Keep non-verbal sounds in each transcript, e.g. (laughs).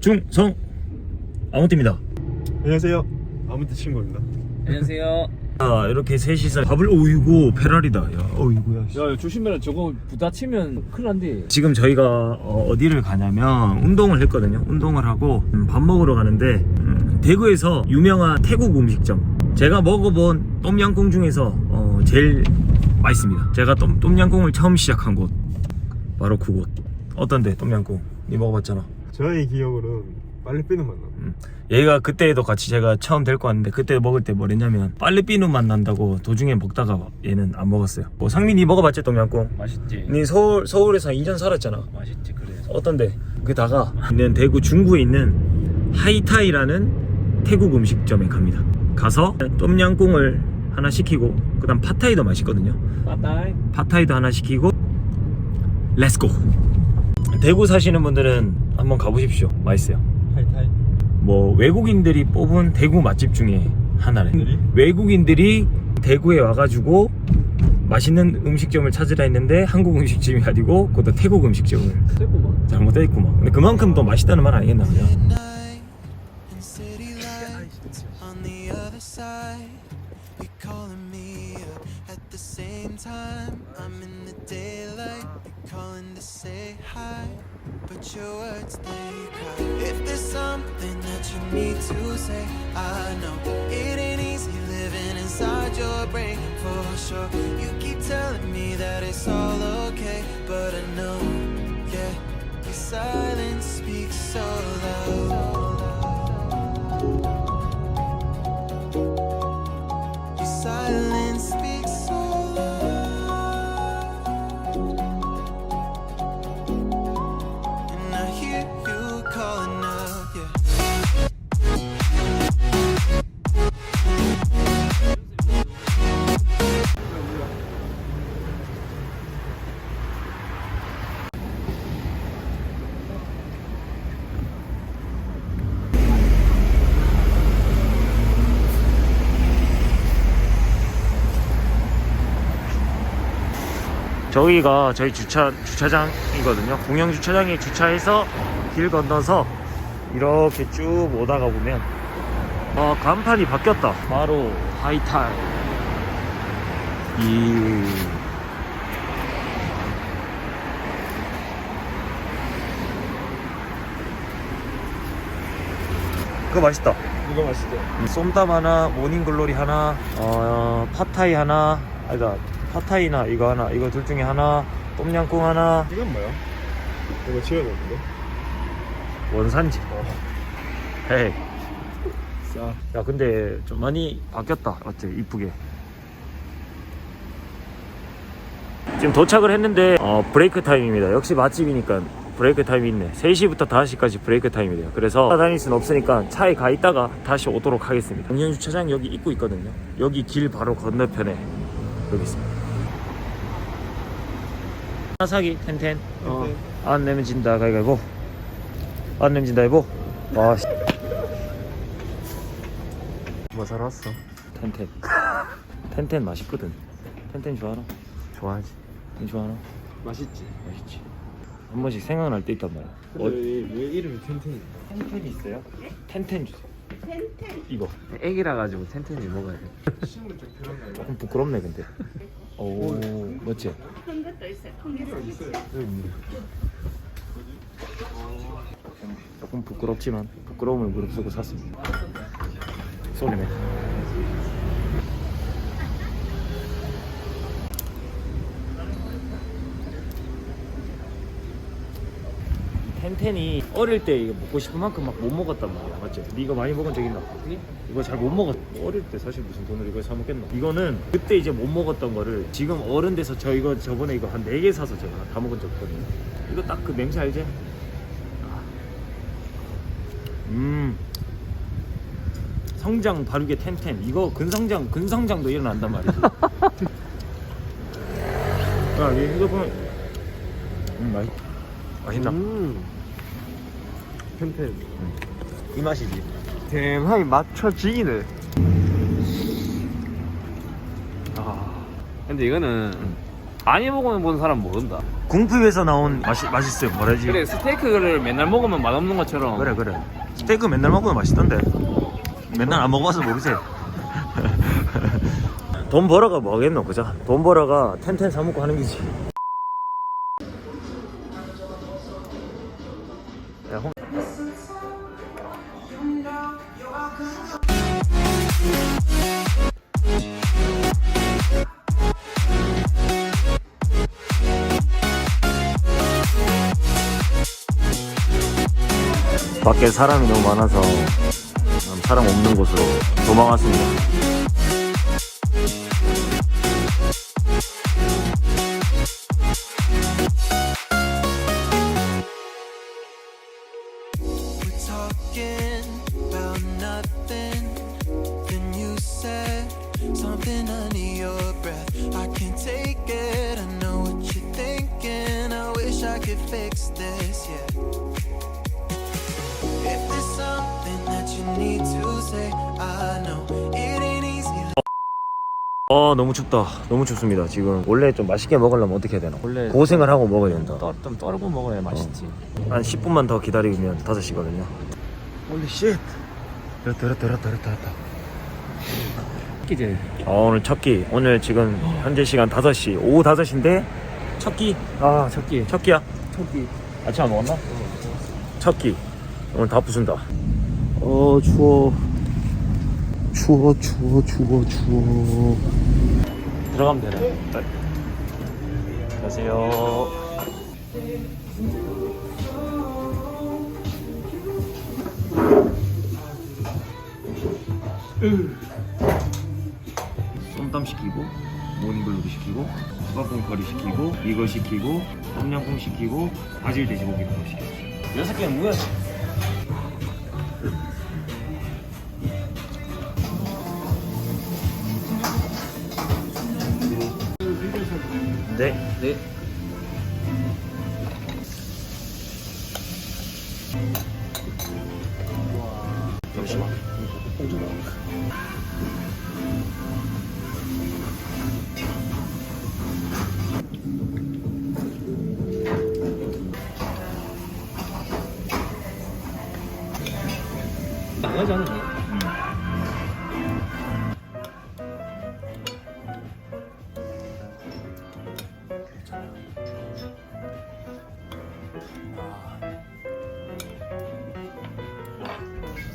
중성 아무띠입니다. 안녕하세요. 아무튼 친구입니다. 안녕하세요. 자 이렇게 셋이서 밥을 오이고 페라리다. 야 어이구야. 씨. 야 조심해라 저거 부딪히면 큰일 난대. 지금 저희가 어, 디를 가냐면 운동을 했거든요. 운동을 하고 음, 밥 먹으러 가는데 음, 대구에서 유명한 태국 음식점. 제가 먹어본 똠양꿍 중에서 어, 제일 맛있습니다. 제가 똠, 똠양꿍을 처음 시작한 곳 바로 그곳. 어떤데 똠양꿍? 니 먹어봤잖아. 저의 기억으로는 빨리삐는 만나. 얘가 그때도 같이 제가 처음 데리고 왔는데 그때 먹을 때 뭐랬냐면 빨리비누 맛 난다고 도중에 먹다가 얘는 안 먹었어요. 뭐 상민이 먹어봤지 똠양꿍? 맛있지. 니 서울 서울에서 2년 살았잖아. 맛있지 그래. 어떤데? 그다가 있는 대구 중구에 있는 하이타이라는 태국 음식점에 갑니다. 가서 똠양꿍을 하나 시키고 그다음 팟타이도 맛있거든요. 빠따이. 팟타이도 하나 시키고 렛츠고. 대구 사시는 분들은 한번 가보십시오. 맛있어요. 타이타이. 뭐 외국인들이 뽑은 대구 맛집 중에 하나래. 외국인들이? 외국인들이 대구에 와가지고 맛있는 음식점을 찾으라 했는데 한국 음식점이 아니고 그것도 태국 음식점을. 잘못했구만. 근데 그만큼 더 맛있다는 말 아니겠나 그냥. Time. I'm in the daylight. You're calling to say hi, but your words they cry. If there's something that you need to say, I know it ain't easy living inside your brain for sure. You keep telling me that it's all okay, but I know, yeah, your silence 저기가 저희 주차 주차장이거든요. 공영 주차장에 주차해서 길 건너서 이렇게 쭉 오다가 보면 어 간판이 바뀌었다. 바로 하이탈. 이 그거 맛있다. 이거 맛있죠? 쏨땀 하나, 모닝글로리 하나, 어, 팟타이 하나, 아니다, 팟타이나 이거 하나, 이거 둘 중에 하나, 똠양꿍 하나, 이건 뭐야? 이거 지어놓는데? 원산지. 어. 헤이. 싸. 야, 근데 좀 많이 바뀌었다. 어째, 이쁘게. 지금 도착을 했는데, 어, 브레이크 타임입니다. 역시 맛집이니까 브레이크 타임이 있네. 3시부터 5시까지 브레이크 타임이래요. 그래서 다닐 수는 없으니까 차에 가 있다가 다시 오도록 하겠습니다. 공연 주차장 여기 입구 있거든요. 여기 길 바로 건너편에 여기 있습니다. 하나 사기, 텐텐. 어, 안 내면 진다, 가위가위보. 안 내면 진다, 이보. 와, 씨. 뭐 사러 왔어? 텐텐. 텐텐 맛있거든. 텐텐 좋아하나? 좋아하지. 니 좋아하나? 맛있지. 맛있지. 한 번씩 생각날 때 있단 말이야. 근데 어, 왜, 왜 이름이 텐텐이? 텐텐이 있어요? 텐텐 주세요. 텐텐. 이거. 애기라 가지고 텐텐이 먹어야 돼. 식물 좀? 조금 부끄럽네 근데. 오, 멋지. 큰 것도 있어요. 큰 것도 있어요. 조금 부끄럽지만 부끄러움을 무릅쓰고 샀습니다. 쏘리네. 텐텐이 어릴 때 이거 먹고 싶은 만큼 막 못 먹었단 말이야. 맞지? 네 이거 많이 먹은 적 있나? 이거 잘 못 먹었. 어릴 때 사실 무슨 돈으로 이걸 사 먹겠나 이거는 그때 이제 못 먹었던 거를 지금 어른 돼서 저 이거 저번에 이거 한 4개 사서 제가 다 먹은 적 있거든요. 이거 딱 그 냄새 알지? 음. 성장 바르게 텐텐. 이거 근성장 근성장도 일어난단 말이지. 야얘 이거 보면 음 맛있. 맛있다. 음. 텐텐. 이 맛이지 대만이 맞춰지기네. 아. 근데 이거는 많이 먹어본 사람 모른다. 궁핍에서 나온 맛이 맛있어요. 뭐라지? 그래 스테이크를 맨날 먹으면 맛없는 것처럼. 그래 그래. 스테이크 맨날 먹으면 맛있던데. 맨날 안 먹어봐서 모르세요. (laughs) 돈 벌어가 뭐 하겠노 그죠? 돈 벌어가 텐텐 사먹고 하는 기지. 밖에 사람이 너무 많아서 사람 없는 곳으로 도망왔습니다. Could fix this, yeah. If there's something that you need to say, I know it ain't easy. 어 너무 춥다. 너무 춥습니다. 지금 원래 좀 맛있게 먹으려면 어떻게 해야 되나? 원래 고생을 하고 먹어야 된다. 떠- 좀 떨고 먹어야 맛있지. 한 10분만 더 기다리면 5시거든요. 홀리 쉣. 이렇다 이렇다 이렇다 이렇다 이렇다. 끼지. 어, 오늘 첫 끼. 오늘 지금 현재 시간 5시. 오후 5시인데 첫 끼. 아 첫끼. 첫 끼야. 첫끼. 아침 안 먹었나? 첫 끼. 오늘 다 부순다. 어 추워. 추워 추워 추워 추워. 들어가면 되네. 네. 안녕하세요. 쏨땀 시키고 모닝글로리 시키고 수박봉거리 시키고 이거 시키고 똠양꿍 시키고 바질 돼지고기 도 시켰어요 여섯 개는 뭐야? 네. 네.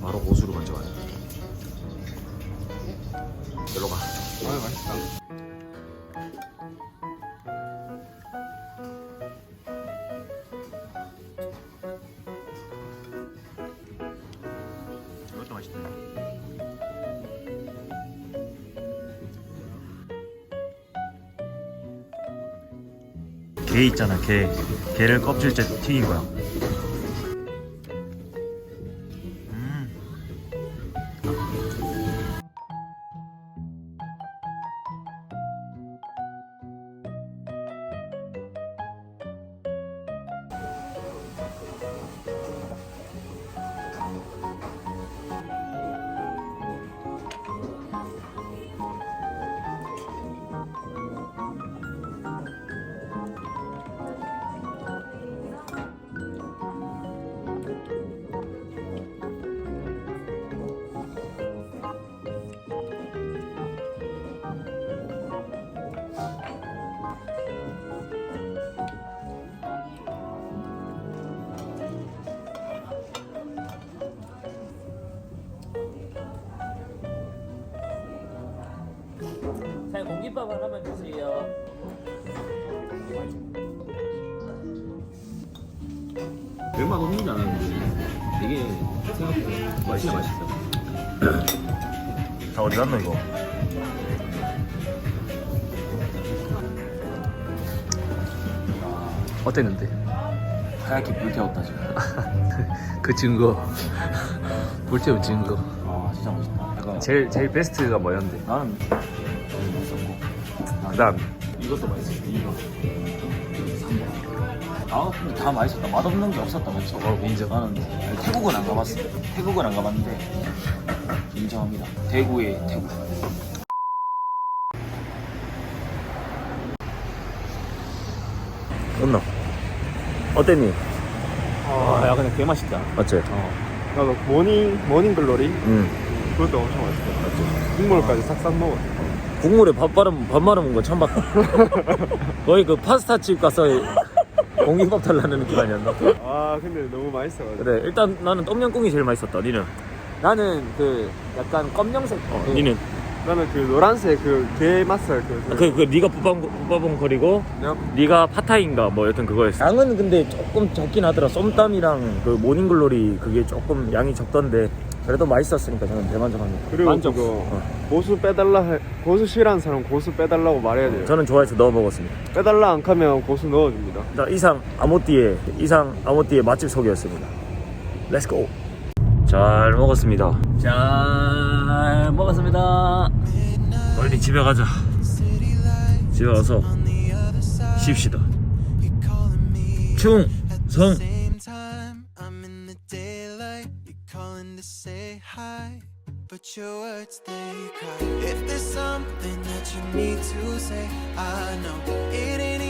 바로 고수로 가져와요. 일로 가. 아 맛있다. 이것도 맛있다. 게 있잖아, 게. 게를 껍질째 튀긴 거야. 자 공깃밥 하나만 주세요. 얼마 없는 줄 알았는데 이게 생각보다 맛있어 맛있어. 다 어디 갔노, 이거? 어땠는데? 하얗게 불태웠다 지금. (laughs) 그 증거. 불태운 증거. 아 진짜 맛있다. 약간 제일 제일 베스트가 뭐였는데? 나는 좀 그다음 이것도 맛있었어. 이거. 3번. 아 근데 다 맛있었다. 맛없는 게 없었다 맞죠? 어, 인정. 나는 태국은 안 가봤어. 태국은 안 가봤는데 인정합니다. 대구의 태국. 온나 어땠니? 아, 야 근데 개 맛있다. 맞지? 나도 모닝 모닝 글로리 응 그것도 엄청 맛있어. 국물까지 싹 싹 먹어. 국물에 밥 말은 밥 말아 먹은 거 처음 봤다 (laughs) 거의 그 파스타 집 가서 공깃밥 달라는 느낌 아니었나? 아 근데 너무 맛있어가지고. 그래 일단 나는 똠양꿍이 제일 맛있었다 니는? 나는 그 약간 검정색. 어, 그 니는? 나는 그 노란색 그게 맛살 그. 아, 그, 그 네가 뿌방뿌방거리고 네. 네가 파타인가 뭐 여튼 그거였어 양은 근데 조금 적긴 하더라 쏨땀이랑 그 모닝글로리 그게 조금 양이 적던데 그래도 맛있었으니까 저는 대만족합니다 그리고 만족. 그거 어. 고수 빼달라 할 고수 싫어하는 사람 고수 빼달라고 말해야 돼요. 저는 좋아해서 넣어 먹었습니다 빼달라 안 하면 고수 넣어줍니다. 자, 이상 아모띠의 이상 아모띠의 맛집 소개였습니다 렛츠고 잘 먹었습니다 잘 먹었습니다. 빨리 집에 가자 집에 가서 쉽시다 충성 words they cry. If there's something that you need to say I know it ain't